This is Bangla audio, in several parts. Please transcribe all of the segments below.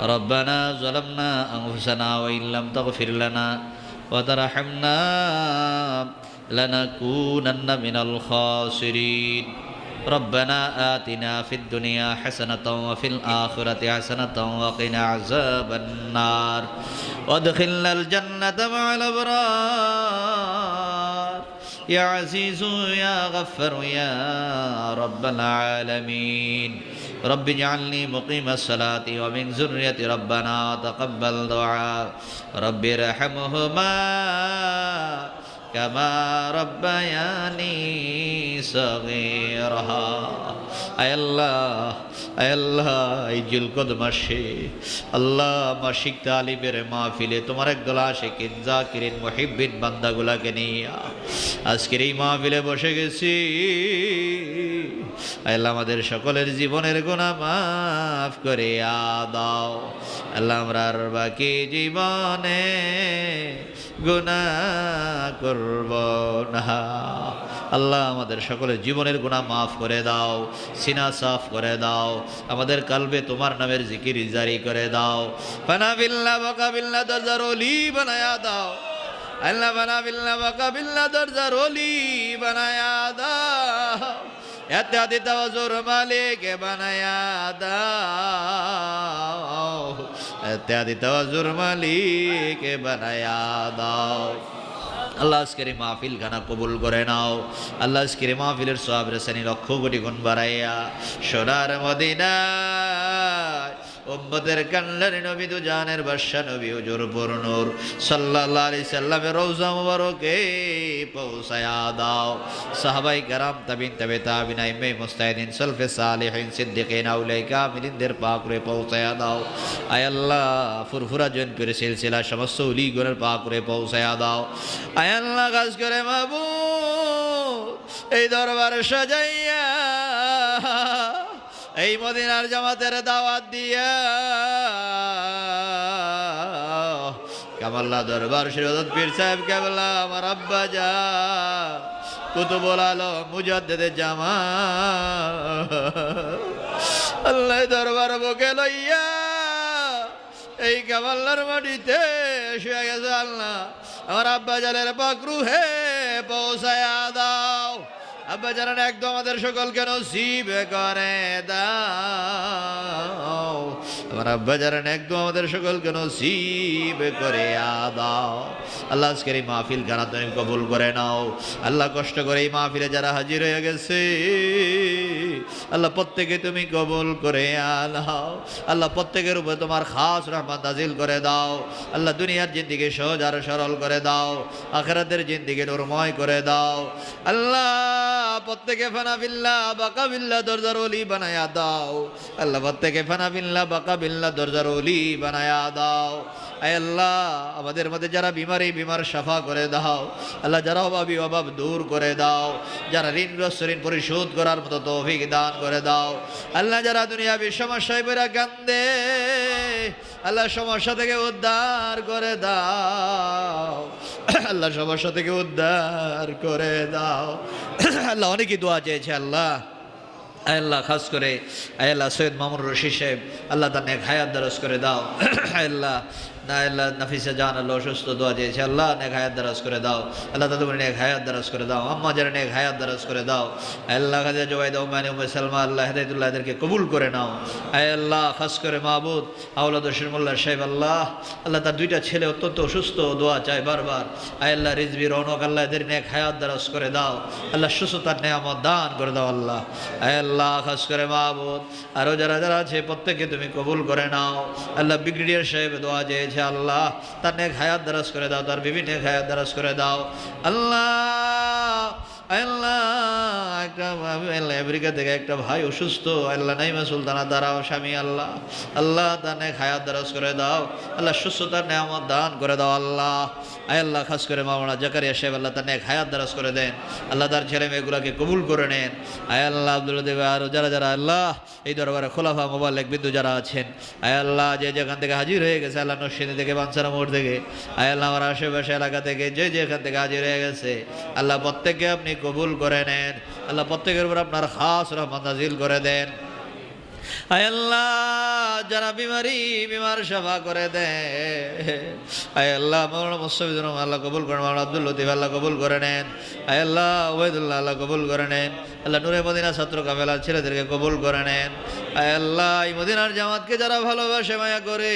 ربنا ظلمنا أنفسنا وإن لم تغفر لنا وترحمنا لنكونن من الخاسرين. ربنا آتنا في الدنيا حسنة وفي الآخرة حسنة وقنا عذاب النار. وادخلنا الجنة مع الأبرار. يا عزيز يا غفر يا رب العالمين. رب اجعلني مقيم الصلاة ومن ذرية ربنا تقبل دعاء رب ارحمهما كما ربياني صغيرا আয় আল্লাহ আয় আল্লাহ এই জিলকদ মাসে আল্লাহ মাসিক তালিবের মাহফিলে তোমার একদল আশেকিন জাকিরিন মহিবিন বান্দাগুলাকে নিয়ে আজকের এই মাহফিলে বসে গেছি আয় আল্লাহ আমাদের সকলের জীবনের গুণা মাফ করে আদাও আল্লাহ আমরার বাকি জীবনে গুণা করব না। আল্লাহ আমাদের সকলের জীবনের গুণা মাফ করে দাও, সিনা সাফ করে দাও, আমাদের কালবে তোমার নামের জিকির জারি করে দাও। বানাবিল্লা বকাবিল্লা দরজার অলি বানায়া দাও। আল্লাহ বানাবিল্লা বকাবিল্লা দরজার অলি বানায়া দাও। ইত্যাদি তাওয়াজুর মালিক বানায়া দাও। ইত্যাদি তাওয়াজুর মালিক বানায়া দাও। আল্লাহ আজকের মাহফিল খানা কবুল করে নাও। আল্লাহ আজকের মাহফিলের সব রেসানি লক্ষ কোটি গুণ বাড়াইয়া সোনার মদিনা উম্মতের কান্ডারি নবী দু জানের বাদশা নবী হুজুর পূর্ণুর সাল্লাল্লাহু আলাইহি সাল্লামের রওজা মুবারকে পৌঁছায়া দাও সাহাবাই کرام তাবিন তবে তাবিন আইমে মুস্তাহিদিন সলফে সালিহিন সিদ্দিকিন আউলাই কামিলিনদের পাক রে পৌঁছায়া দাও আয় আল্লাহ ফুরফুরা জয়েন করে সিলসিলা সমস্ত উলি গুণের পাক রে পৌঁছায়া দাও আয় আল্লাহ কাজ করে মাবুদ এই দরবার সাজাইয়া এই মদিনার জামাতের দাওয়াত দিয়া কামাল্লা দরবার শিরোদত পীর সাহেব কেবলা আমার আব্বা যা কুতুবুল আলো মুজাদ্দেদের জামা আল্লাহ দরবার বকে লইয়া এই কামাল্লার মাটিতে শুয়ে গেছে আল্লাহ। আমার আব্বা জালের পাকরু হে পৌঁছায়া দাও। আব্বা জানান, একদম আমাদের সকলকে নসিব করে দাও। আমার আব্বা জানান, একদম আমাদের সকলকে নসিব করে দাও। আল্লাহ আজকের এই মাহফিল গানা তুমি কবুল করে নাও। আল্লাহ কষ্ট করে এই মাহফিলে যারা হাজির হয়ে গেছে, আল্লাহ প্রত্যেকে তুমি কবুল করে আনাও আল্লাহ প্রত্যেকের উপরে তোমার খাস রহমান নাজিল করে দাও। আল্লাহ দুনিয়ার জিন্দিকে সহজ আর সরল করে দাও। আখরাতের জিন্দিকে নুরময় করে দাও। আল্লাহ প্রত্যেকে ফানাবিল্লা বাকাবিল্লা দরজার অলি বানায়া দাও। আল্লাহ প্রত্যেকে ফানাবিল্লা বাকাবিল্লা দরজার অলি বানায়া দাও। আল্লাহ, আমাদের মধ্যে যারা বিমারি, বিমার সাফা করে দাও। আল্লাহ যারা অভাবী অভাব দূর করে দাও। যারা ঋণগ্রস্ত ঋণ পরিশোধ করার মতো তৌফিক দান করে দাও। আল্লাহ যারা দুনিয়াবি সমস্যায় বেরা কান্দে, আল্লাহ সমস্যা থেকে উদ্ধার করে দাও। আল্লাহ সমস্যা থেকে উদ্ধার করে দাও। আল্লাহ অনেকই দোয়া চেয়েছে, আল্লাহ। আল্লাহ, খাস করে। আল্লাহ, সৈয়দ মামুর রশি সাহেব, আল্লাহ তার নেক হায়াত দরস করে দাও। আল্লাহ না আল্লাহ নাফিসা জান আল্লাহ অসুস্থ দোয়া চেয়েছে, আল্লাহ নেক হায়াত দারাজ করে দাও, আল্লাহ তাদের নেক হায়াত দারাজ করে দাও, আম্মা যারা নেক হায়াত দারাজ করে দাও, আল্লাহ কাজে জবাই দাও মানে উমে সালমা, আল্লাহ হেদায়তুল্লাহ এদেরকে কবুল করে নাও, আয় আল্লাহ খাস করে মাহবুদ আউলাদ মোল্লা সাহেব, আল্লাহ আল্লাহ তার দুইটা ছেলে অত্যন্ত অসুস্থ, দোয়া চায় বারবার, আয় আল্লাহ রিজবি রৌনক আল্লাহ এদের নেক হায়াত দারাজ করে দাও, আল্লাহ সুস্থতার নেয়ামত দান করে দাও, আল্লাহ, আয় আল্লাহ খাস করে মাহবুদ আরও যারা যারা আছে প্রত্যেককে তুমি কবুল করে নাও, আল্লাহ ব্রিগেডিয়ার সাহেব দোয়া চেয়েছে আল্লাহ তার নেক হায়াত দারাজ করে দাও, তার বিভিন্ন হায়াত দারাজ করে দাও। আল্লাহ আল্লাহ। একটা আমেরিকা থেকে একটা ভাই অসুস্থ। আল্লাহ, নাইমা সুলতানা, দাঁড়াও স্বামী, আল্লাহ। আল্লাহ নেক হায়াত দারাজ করে দাও। আল্লাহ, সুস্থতার নেয়ামত দান করে দাও, আল্লাহ। আয় আল্লাহ, খাস করে মামলা জাকারিয়া সাহেব, আল্লাহ, তার নেক হায়াত দারাজ করে দেন। আল্লাহ, তার ছেলে মেয়েগুলোকে কবুল করে নেন। আয় আল্লাহ, আব্দুল দেব আর যারা যারা, আল্লাহ, এই দরবারে খোলাফা মোবাইল বিন্দু যারা আছেন, আয় আল্লাহ, যে যেখান থেকে হাজির হয়ে গেছে, আল্লাহ নসিনী থেকে বাঞ্ছারা মোড় থেকে, আয় আল্লাহ, আমার আশেপাশে এলাকা থেকে, যে যেখান থেকে হাজির হয়ে গেছে, আল্লাহ, প্রত্যেককে আপনি কবুল করে নেন। আল্লাহ প্রত্যেকের উপর আপনার খাস রহমান নাজিল করে দেন। আল্লাহ। যারা বিমারি, বিমার সেবা করে দে। আয় আল্লাহ, মৌলানা মুস্তফিজুর আল্লাহ কবুল করেন, মৌলানা আব্দুল লতিফ আল্লাহ কবুল করে নেন। আয় আল্লাহ ওয়েদুল্লাহ আল্লাহ কবুল করে নেন। আল্লাহ নূরে মদিনা ছাত্র কামেলার ছেলেদেরকে কবুল করে নেন। আয় আল্লাহ, এই মদিনার জামাতকে যারা ভালোবাসে, মায়া করে।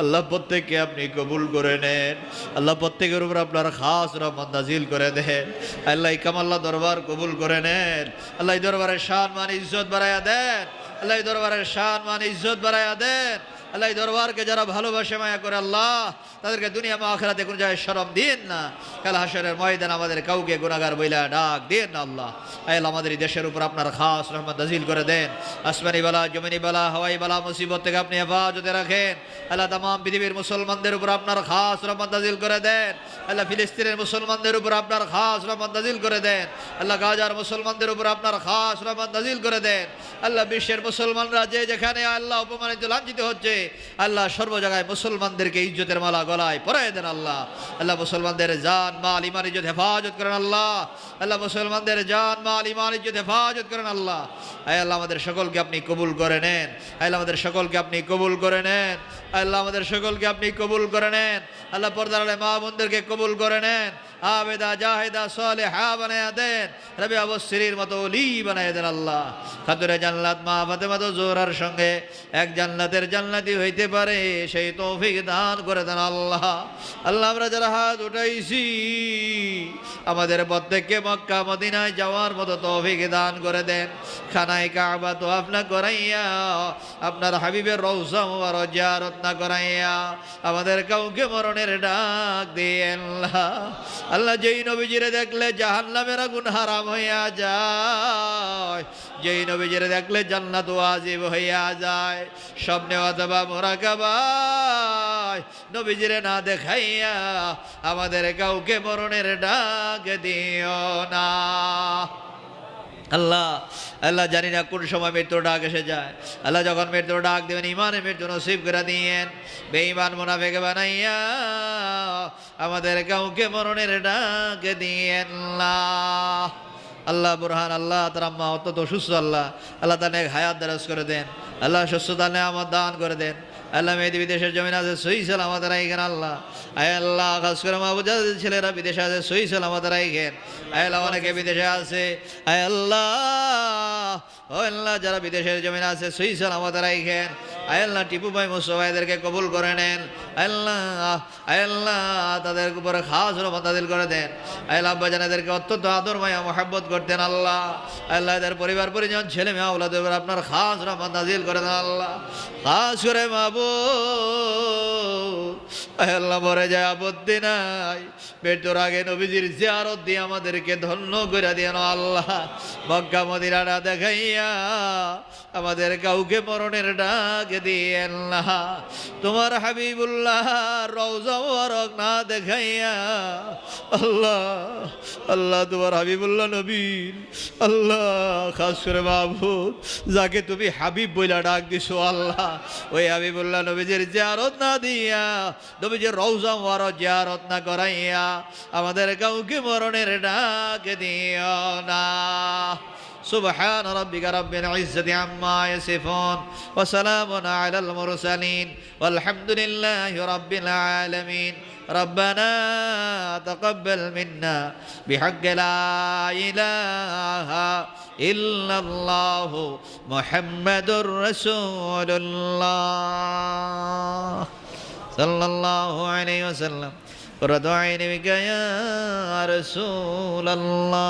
আল্লাহ প্রত্যেককে আপনি কবুল করে নেন। আল্লাহ প্রত্যেকের উপর আপনার খাস রহমান নাজিল করে দেন। আল্লাহ, এই কামাল্লা দরবার কবুল করে নেন। আল্লাহ দরবারের শান, মান, ইজ্জত বাড়াইয়া দেন। আল্লাহ দরবারের শান মান ইজ্জত বাড়াইয়া দেন। আল্লাহ দরবারকে যারা ভালোবাসে, মায়া করে আল্লাহ, তাদেরকে দুনিয়া মা আখরাতে কোন জায়গায় শরম দিন না। কাল হাসরের ময়দান আমাদের কাউকে গুণাগার বইলা ডাক দিন না আল্লাহ। আল্লাহ, আমাদের দেশের উপর আপনার খাস রহমত নাজিল করে দেন। আসমানি বালা, জমিনি বালা, হাওয়াই বালা, মুসিবত থেকে আপনি হেফাজতে রাখেন। আল্লাহ তাম পৃথিবীর মুসলমানদের উপর আপনার খাস রহমত নাজিল করে দেন। আল্লাহ ফিলিস্তিনের মুসলমানদের উপর আপনার খাস রহমত নাজিল করে দেন। আল্লাহ গাজার মুসলমানদের উপর আপনার খাস রহমত নাজিল করে দেন। আল্লাহ বিশ্বের মুসলমানরা যে যেখানে, আল্লাহ অপমানিত লাঞ্ছিত হচ্ছে। আল্লাহ সর্ব জায়গায় মুসলমানদেরকে ইজ্জতের মালা গলায় পরাই দেন আল্লাহ। আল্লাহ মুসলমানদের জান, মাল, ইমান, ইজ্জত, হেফাজত করেন আল্লাহ। আল্লাহ মুসলমানদের জান, মাল, ইমান, ইজ্জত, হেফাজত করেন আল্লাহ। আয় আল্লাহ, আমাদের সকলকে আপনি কবুল করে নেন। আল্লাহ, আমাদের সকলকে আপনি কবুল করে নেন। আল্লাহ, আমাদের সকলকে আপনি কবুল করে নেন। আল্লাহ, পর্দার আলে মা বোনদেরকে কবুল করে নেন। আবেদা, জাহেদা সলে হা বানায়া দেন। রবি অবশ্রীর মতো অলি বানায় দেন আল্লাহ। খাতুরে জান্নাত, মা ফাতেমা তো জোরার সঙ্গে এক জান্নাতের জান্নাতি হইতে পারে, সেই তৌফিক দান করে দেন আল্লাহ। আল্লাহ আমরা যারা হাত উঠাইছি, আমাদের প্রত্যেককে মক্কা, মদিনায় যাওয়ার মতো তৌফিক দান করে দেন। খানায় কাবা তো আপনার করাইয়া, আপনার হাবিবের রৌসা মুবার জিয়ারত করাইয়া, আমাদের কাউকে মরণের ডাক দিয়ে আল্লাহ। আল্লাহ যেই নবীজিরে দেখলে জাহান্নামের আগুন হারাম হইয়া যায়, যেই নবীজিরে দেখলে জান্নাত ওয়াজিব হইয়া যায় স্বপ্নে অথবা মোরাকাবায় নবীজিরে না দেখাইয়া আমাদের কাউকে মরণের ডাক দিও না। আল্লাহ আল্লাহ জানি না কোন সময় মৃত্যুর ডাক এসে যায়। আল্লাহ যখন মৃত্যুর ডাক দেবেন, ইমানের মৃত্যু নসিব করে দিয়েন। বেঈমান মুনাফেকে বানাইয়া আমাদের কাউকে মরণের ডাক দিয়েন। আল্লাহ বুরহান, আল্লাহ তার আম্মা, অত্যন্ত অসুস্থ আল্লাহ। আল্লাহ তার নেক হায়াত দারাজ করে দেন। আল্লাহ সুস্থতা আমার দান করে দেন। আল্লাহ মেয়েদি বিদেশের জমিন আছে, সই সালামত রাইখেন আল্লাহ। আয় আল্লাহ, খাস করে মাহবুজা ছেলেরা বিদেশে আছে, সই সালামত রাইখেন আয় আল্লাহ, অনেকে বিদেশে আছে। আয় আল্লাহ, ও আল্লাহ, যারা বিদেশের জমিন আছে, সই সালামত রাইখেন আয় আল্লাহ টিপু ভাই মুসবাইদেরকে কবুল করে নেন। আল্লাহ আল্লাহ তাদের উপরে খাস রহমত করে দেন। আল্লাহ এদেরকে অত্যন্ত আদর, মায়া, মোহাব্বত করতেন আল্লাহ। আল্লাহ এদের পরিবার, পরিজন ছেলে মেয়ে ওলাদের আপনার খাস রহমত করে দেন আল্লাহ। খাস করে মাবু আল্লাহ মরে নবীজির দিয়ে আমাদেরকে ধন্য দিয়েন আল্লাহ। দেখাইয়া আমাদের কাউকে মরণের ডাক দিয়েন না। তোমার হাবিবুল্লাহ মোবারক না দেখাইয়া আল্লাহ আল্লাহ তোমার হাবিবুল্লাহ নবীন আল্লাহ খাস করে মাহবুদ যাকে তুমি হাবিব বইলা ডাক দিছো আল্লাহ। ওই হাবিবুল্লাহ নবীজির জিয়ারত না দিয়া নবীজির রওজা মোবারক জিয়ারত না করাইয়া আমাদের কাউকে মরণের ডাক দিও না سبحان ربك رب العزة عما يصفون وسلام على المرسلين والحمد لله رب العالمين ربنا تقبل منا بحق لا إله إلا الله محمد رسول الله সাল্লাল্লাহু আলাইহি ওয়াসাল্লাম। রদআইনি বিকা ইয়া রাসূলুল্লাহ।